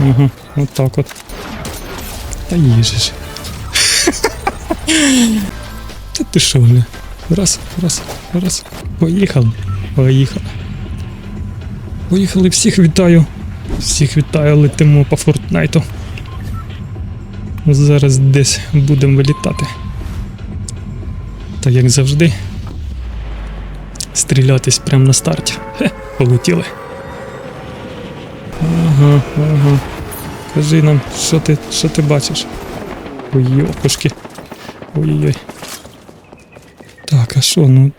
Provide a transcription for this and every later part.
Ага, от так от. Та їжеш. Та ти що, гля? Раз, раз, раз. Поїхали. Поїхали. Поїхали, всіх вітаю. Всіх вітаю, летимо по Фортнайту. Зараз десь будемо вилітати. Та як завжди. Стрілятись прямо на старті. Хе, полетіли. Ага, ага. Кажи нам, що ти, що ти бачиш? Ой, йопушки. Ой-ой-ой. Так, а що, ну.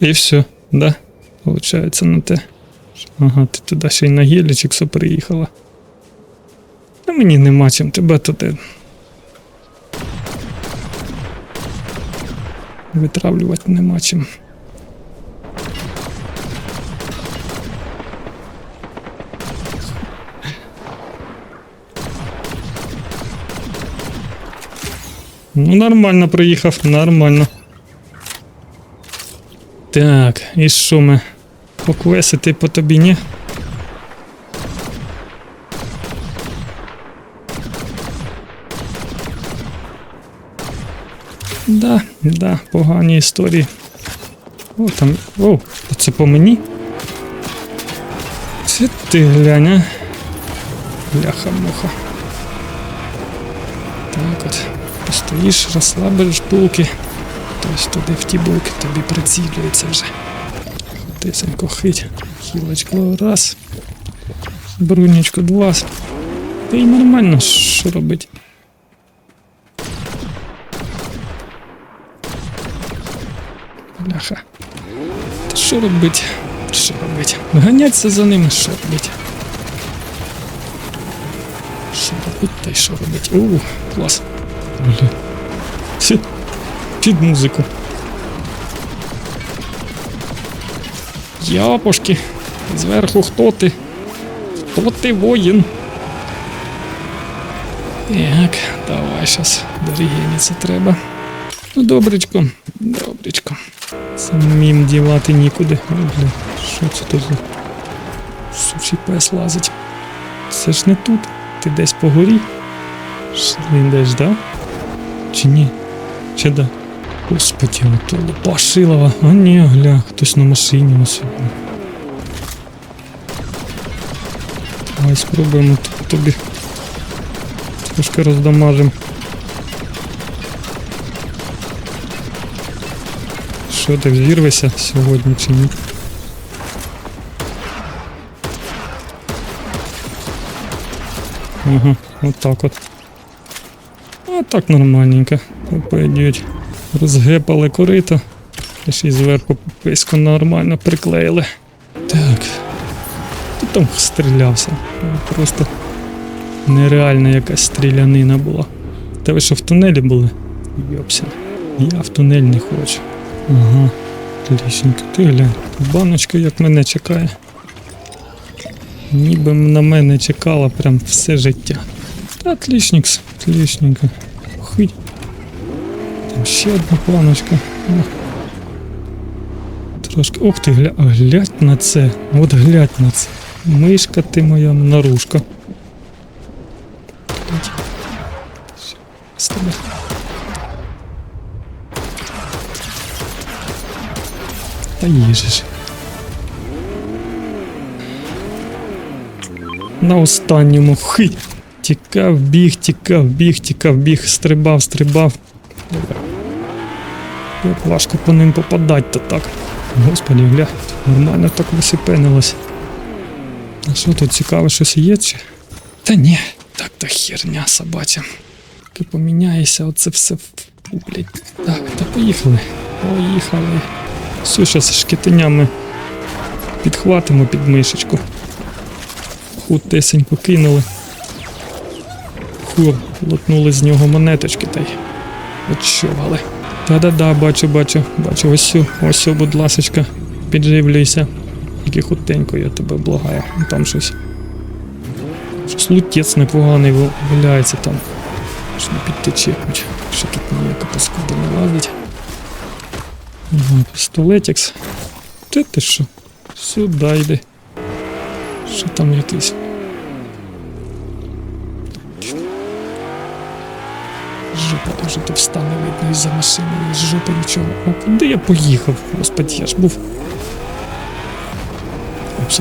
І все, да? Получається на те. Ага, ти туди ще й на гелічиксу приїхала. Та мені нема чим тебе туди. Витравлювати нема чим. Ну, нормально приїхав, нормально. Так, і що ми? Поквесити по тобі, ні? Да, да, погані історії. О, там. О, це по мені? Це ти глянь, а? Бляха-муха. Так от. Постоїш, розслабиш булки. Хтось туди в ті булки тобі прицілюється вже. Тисенько хить. Хілочку раз. Брунечку два. Та й нормально, що робить. Бляха. Та що робить? Що робить? Ганяться за ними, що робить? Що робить, та й що робить? Ууу, клас. Сі- Під музику. Япошки. Зверху хто ти? Хто ти воїн? Так, давай зараз, щас дорігениться треба. Ну, добречко, добречко. Самим дівати нікуди. Ой, бля, що це тут за сучий пес лазить? Це ж не тут. Ти десь по горі? Шлиндеш, да? Чи ні? Чи да? Господи, ото Лопашилова. А ні, гля, хтось на машині на сьогодні. Давай спробуємо т- тобі. Трошки роздамажим. Що ти взірвешся сьогодні чи ні? Ага, от так от. А так нормальненько. Пойдуть. Розгепали корито. Ще й зверху письку нормально приклеїли. Так. Хто там стрілявся? Просто нереальна якась стрілянина була. Та ви що в тунелі були? Йопся. Я в тунель не хочу. Ага. Лісенько, ти глянь. Баночка як мене чекає. Ніби на мене чекала прям все життя. Та отличникс, отличненько. Хить. Там ще одна планочка. Трошки. Ох ти, гля... глядь на це. От глядь на це. Мишка ти моя наружка. На останньому хить. Тікав, біг, тікав, біг, тікав, біг, стрибав, стрибав. Як важко по ним попадати то так. Господи, гля, нормально так висипенилось. А що тут цікаве, щось є чи? Та ні, так та херня собача. Ти поміняєшся, оце все блядь. Так, та поїхали. Поїхали. Все, зараз шкітинями підхватимо під мишечку. Хутесенько кинули. Ху, лотнули з нього монеточки та й відчували. Та-да-да, бачу, бачу, бачу, ось, ось, будь ласочка, підживлюйся. Тільки хутенько, я тебе благаю. Там щось. Щось лутець непоганий валяється там. Аж не підтече хоч. Що тут ніяка паскуда не лазить. Пістолетікс. Ти ти що? Сюди йди. Що там якийсь? Жопа дуже товста, не видно із-за машини, із жопи нічого. А куди я поїхав? Господи, я ж був.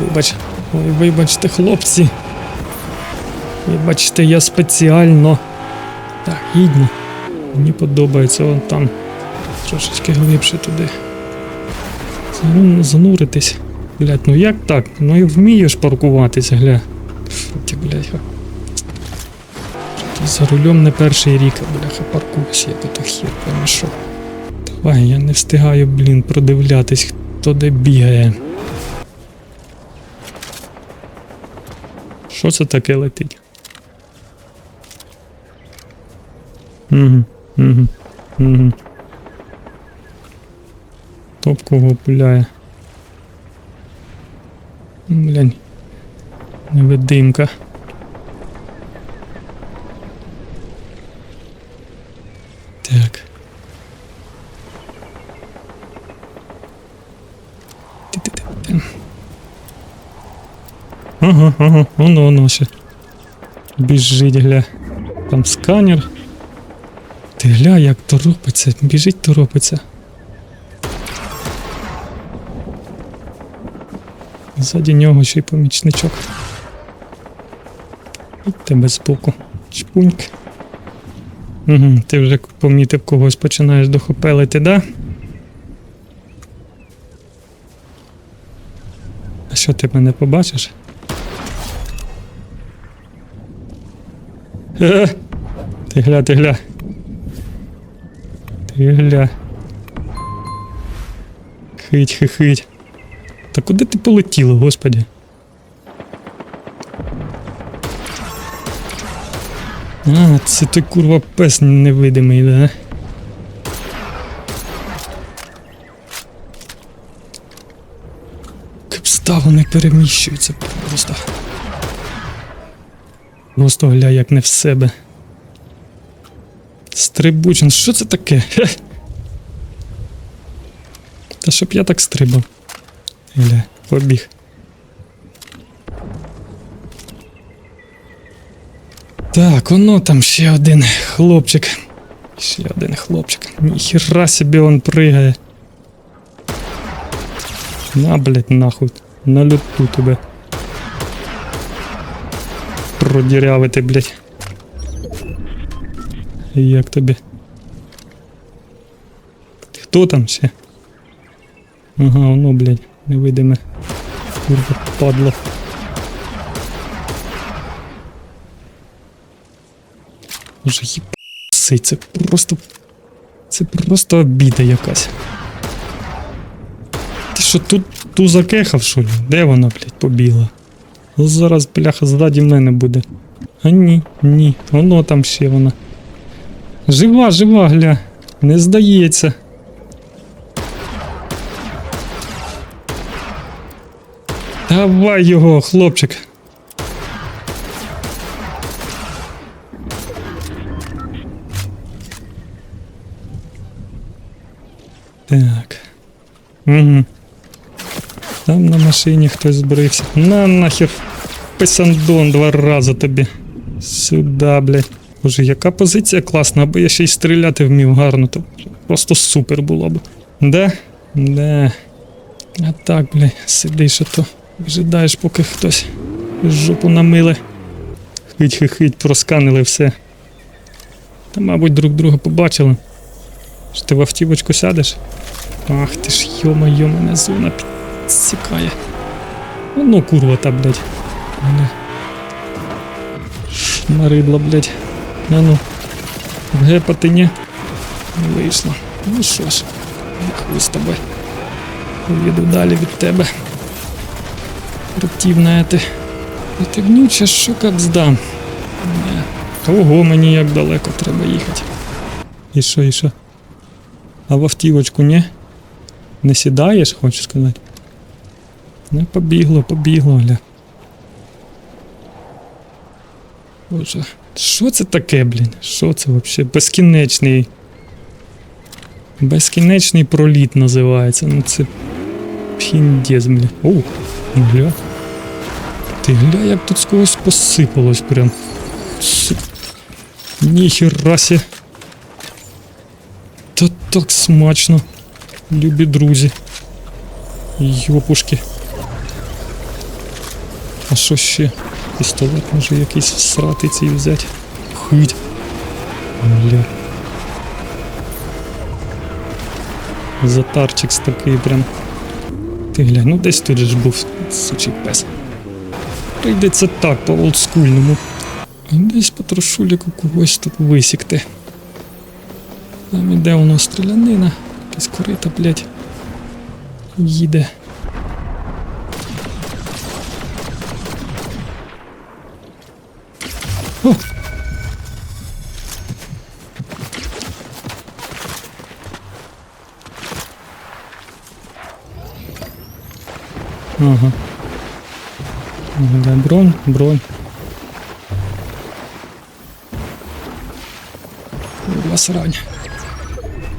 Вибач. Ой, вибачте, хлопці. Вибачте, я спеціально. Так, гідно. Мені подобається вон там. Трошечки глибше туди. Зану- Зануритись. Блять, ну як так? Ну і вмієш паркуватися, гля. Ти, блядь. Ти за рулем не перший рік, бляха, паркуюсь, як ото хір, певно. Давай, я не встигаю, блін, продивлятись, хто де бігає. Що це таке летить? Угу, угу, угу. Топ кого пуляє. Блін. Невидимка. Так. Ага, ага, воно воно ще. Біжить, гля. Там сканер. Ти гля, як торопиться, біжить торопиться. Ззаді нього ще й помічничок. І тебе збоку. Чпуньк. Угу, ти вже помітив когось, починаєш дохопелити, да? А що ти мене побачиш? Е, ти гля, ти гля. Ти гля. Хить, хихить. Та куди ти полетіла, господи? А, це той курва пес невидимий, да? Капстави переміщуються просто. Просто гля, як не в себе. Стрибучин, що це таке? Хе. Та щоб я так стрибав. Гля, побіг. Так, воно там ще один хлопчик. Ще один хлопчик. Ніхіра собі он пригає. На, блять, нахуй. На люту тебе. Продірявити, блять. Як тобі? Хто там ще? Ага, воно, блядь, невидиме. Курва падло. Боже, їбаси, це просто. Це просто обіда якась. Ти що тут ту закехав, що ли? Де вона, блядь, побігла? Ну зараз, бляха, ззаді мене буде. А ні, ні, воно там ще вона. Жива, жива, гля. Не здається. Давай його, хлопчик. Так. Угу. Там на машині хтось збрився. На нахер. Писандон два рази тобі. Сюда, блядь. Боже, яка позиція класна, аби я ще й стріляти вмів гарно, то просто супер було б. Да? Да. А так, блядь, сидиш, а то вжидаєш, поки хтось жопу намиле. Хить-хить-хить, просканили все. Та, мабуть, друг друга побачили. Що ти в автівочку сядеш? Ах ти ж, йо-моє, мене зона підсікає. Ну, курва та, блядь. Мене. Шмаридла, блядь. А ну. Гепати. Не вийшло. Ну що ж, хуй з тобою. Поїду далі від тебе. Противна ти. І ти гнюча, що капздам. Ні. Ого, мені як далеко треба їхати. І що, і що? А в автівочку ні? Не сідаєш, хочеш сказати? Не побігло, побігло, гля. Боже, що це таке, блін? Що це взагалі? Безкінечний. Безкінечний проліт називається. Ну це піндєз, бля. О, гля. Ти гля, як тут з когось посипалось прям. Ніхерасі. Та так смачно. Любі друзі. Йопушки. А що ще? Пістолет може якийсь всрати цей взяти. Хить. Бля. Затарчик такий прям. Ти глянь, ну десь тут ж був сучий пес. Прийдеться так, по олдскульному. Десь по трошуліку когось тут висікти. Там іде воно стрілянина, якась корита, блядь. Їде. О! Ага. Да, бронь, бронь. Курва срань.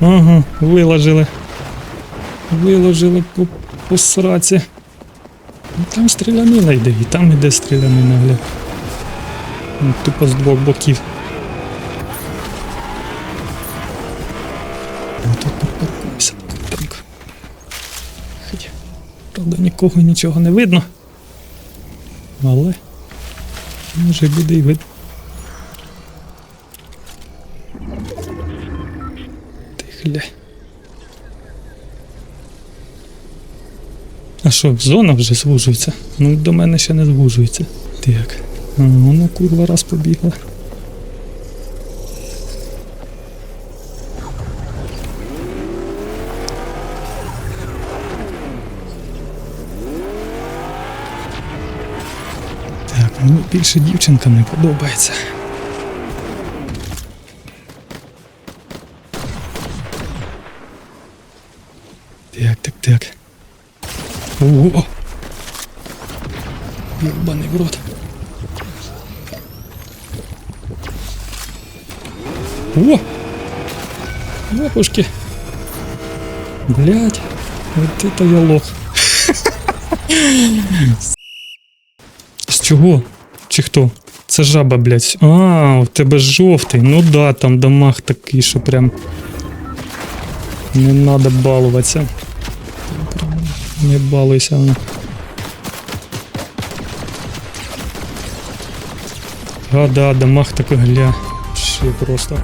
Ага, виложили. Виложили по, по сраці. Там стрілянина йде, і там іде стрілянина, гля. Тупо з двох боків. Правда, нікого нічого не видно. Але може буде і видно. Ти гля. А що, зона вже звужується? Ну, до мене ще не звужується. Так. А, ну курва раз побігла. Так, мені більше дівчинка не подобається. Так, так, так. О! Ёбаный в рот. О! Лопушки. Блять. Вот это я лох. З чого? Чи хто? Це жаба, блядь. А, у тебе жовтий. Ну да, там дамаг такий, що прям. Не надо балуватися. Не балуйся. А, да, дамаг такой, гля. Ще просто.